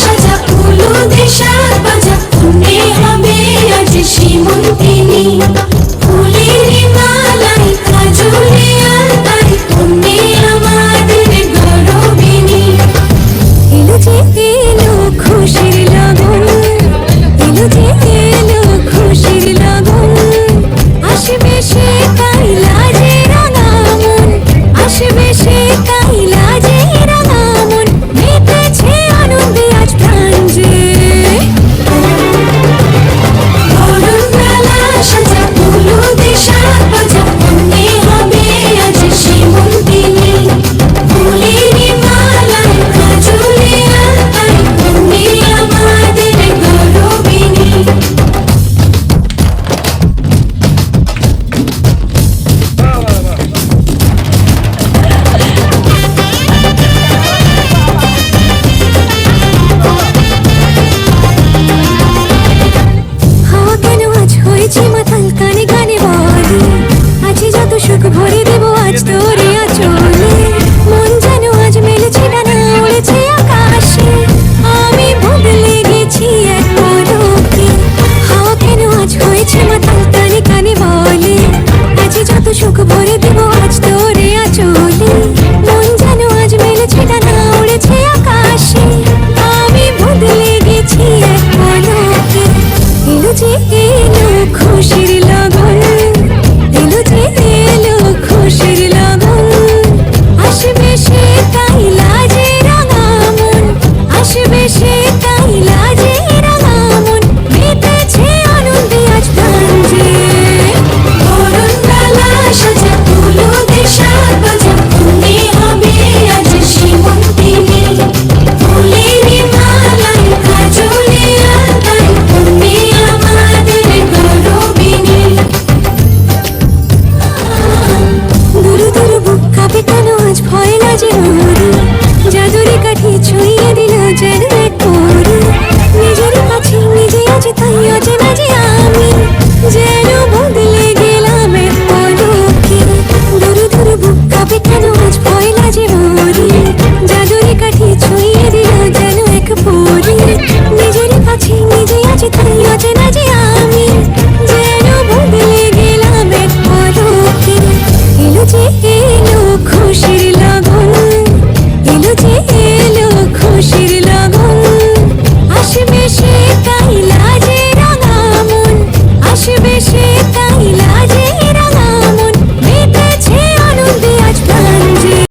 সাজা ফুলু দেশা বাজা। পুণ্যে হবে আজ শ্রীমন্তিনী। আজ হয়েছে মাতাল কানে আছে যত সুখ ভরে দেব আজ তোরে আচলে। মন যেন আজ মেলেছে ডানা উড়েছে আকাশে। আমি বদলে গেছি এক পলকে আজ হয়েছে কানে বলে। আছে যত সুখ ভরে দেব আজ তোরে আচলে। মন আজ মেলেছে ডানা উড়েছে আকাশে। আমি বদলে গেছি এক পলকে খুশির লগন এলো যে এলো খুশির জাদুরি কাঠি ছুঁয়ে দিল যেন এক পরি। নিজের কাছে নিজে আজ তাই অচেনা যে আমি। যেন বদলে গেলাম এক পলকে এলো যে খুশির লগন। এলো যে এলো খুশির লগন। আসবে সে কাইলা যে রাঙামন আসবে সে